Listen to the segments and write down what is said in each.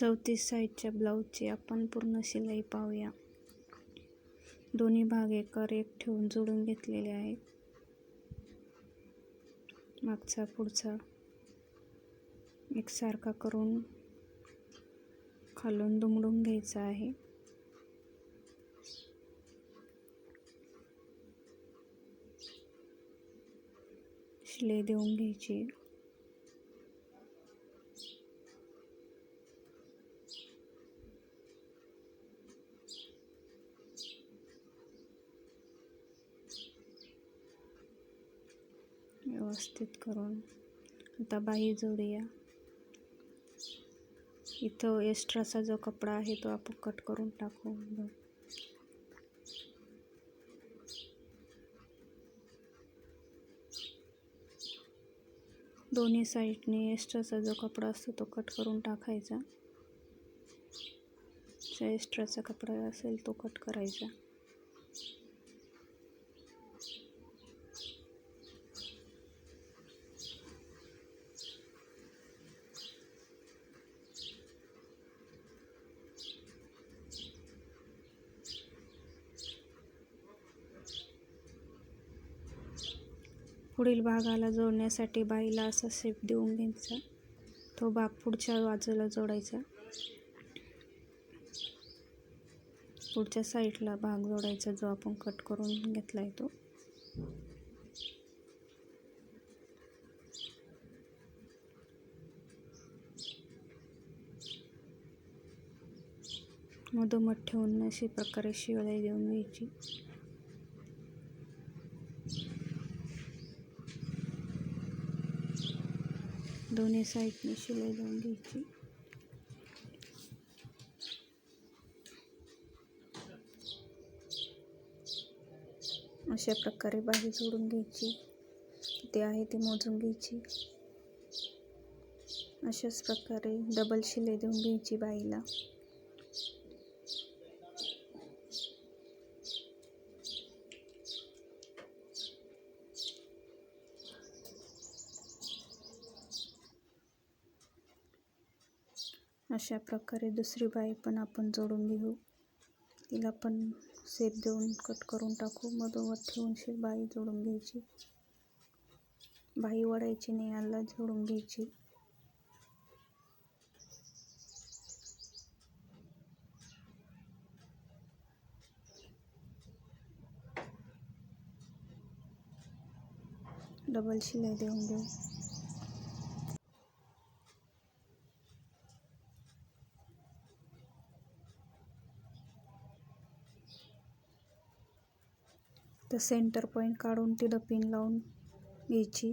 चौतीस साईजच्या ब्लाऊजची आपण पूर्ण शिलाई पाहूया. दोन्ही भाग एकर एक ठेवून जोडून घेतलेले आहेत. मागचा पुढचा एकसारखा करून खालून दुमडून घ्यायचा आहे. शिलाई देऊन घ्यायची. व्यवस्थित करून. आता बाही जोडूया. इथं एक्स्ट्राचा जो कपडा आहे तो आपण कट करून टाकू. दोन्ही साईडने एक्स्ट्राचा जो कपडा असतो तो कट करून टाकायचा. एक्स्ट्राचा कपडा असेल तो कट करायचा. पुढील भागाला जोडण्यासाठी बाईला असा शेप देऊन घ्यायचा. तो भाग पुढच्या बाजूला जोडायचा. पुढच्या साईडला भाग जोडायचा जो आपण कट करून घेतला आहे तो. मधोमध ठेवून अशी प्रकारे शिवलाई देऊन घ्यायची. दोन्ही साईडने शिलाई लावून घ्यायची. अशा प्रकारे बाही जोडून घ्यायची. ते आहे ती मोजून घ्यायची. अशाच प्रकारे डबल शिलाई देऊन घ्यायची बाईला. अशा प्रकारे दुसरी बाई पण आपण जोडून घेऊ. तिला पण सेप देऊन कट करून टाकू. मधोमध ठेवूनशी बाई जोडून घ्यायची. बाई वडायची नाही याला जोडून घ्यायची. डबल शिलाई देऊन देऊ. तर सेंटर पॉईंट काढून तिथं पिन लावून घ्यायची.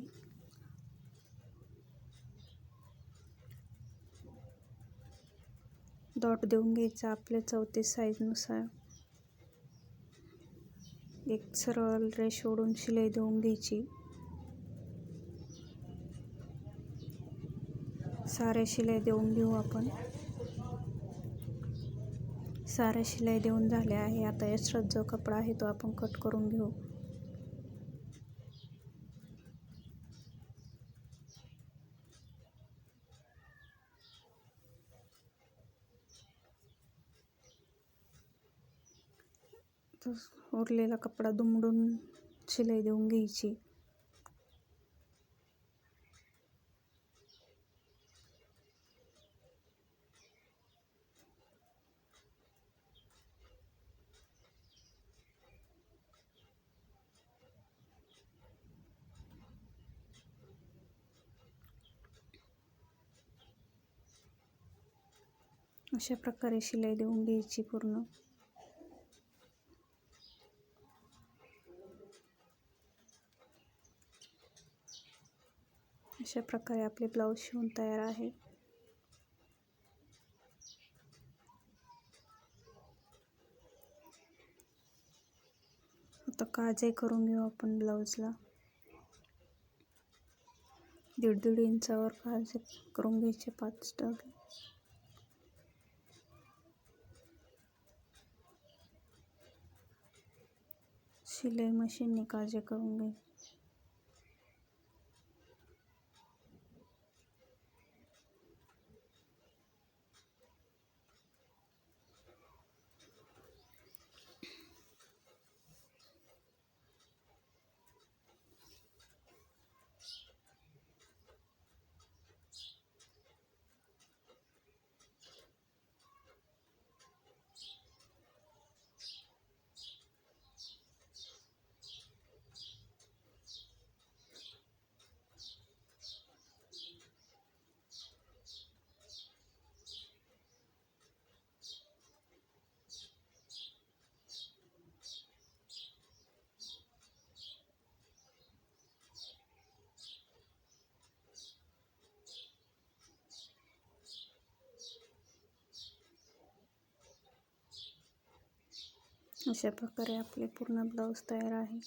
डॉट देऊन घ्यायचा आपल्या चौतीस साईजनुसार एक सरळ रेश ओढून शिलाई देऊन घ्यायची. साऱ्या शिलाई देऊन घेऊ आपण. साऱ्या शिलाई देऊन झाल्या आहे. आता एक्स्ट्रा जो कपडा आहे तो आपण कट करून घेऊ. उरलेला कपडा दुमडून शिलाई देऊन घ्यायची. अशा प्रकारे शिलाई देऊन घ्यायची पूर्ण. अशा प्रकारे आपले ब्लाऊज शिवून तयार आहे. आता काजे करून घेऊ आपण ब्लाऊजला. दीड दीड इंचावर काजे करून घ्यायचे पाच डबे. शिलाई मशीनने कार्य करून घे. अशा प्रकारे आपले पूर्ण ब्लाऊज तयार आहे.